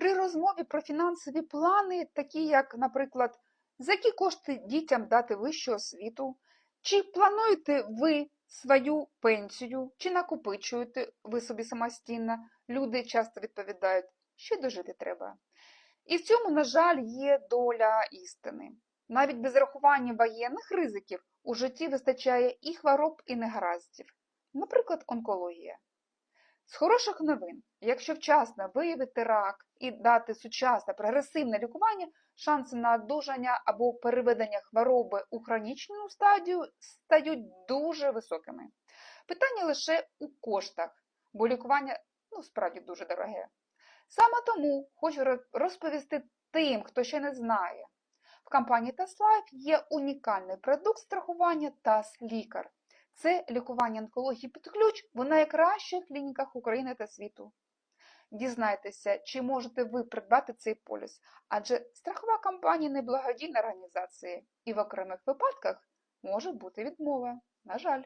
При розмові про фінансові плани, такі як, наприклад, за які кошти дітям дати вищу освіту, чи плануєте ви свою пенсію, чи накопичуєте ви собі самостійно, люди часто відповідають, ще дожити треба. І в цьому, на жаль, є доля істини. Навіть без рахування воєнних ризиків у житті вистачає і хвороб, і негараздів, наприклад, онкологія. З хороших новин, якщо вчасно виявити рак і дати сучасне прогресивне лікування, шанси на одужання або переведення хвороби у хронічну стадію стають дуже високими. Питання лише у коштах, бо лікування ну, справді дуже дороге. Саме тому хочу розповісти тим, хто ще не знає. В компанії TASLife є унікальний продукт страхування TAS Лікар. Це лікування онкології під ключ в найкращих клініках України та світу. Дізнайтеся, чи можете ви придбати цей поліс, адже страхова компанія не благодійна організація, і в окремих випадках може бути відмова. На жаль.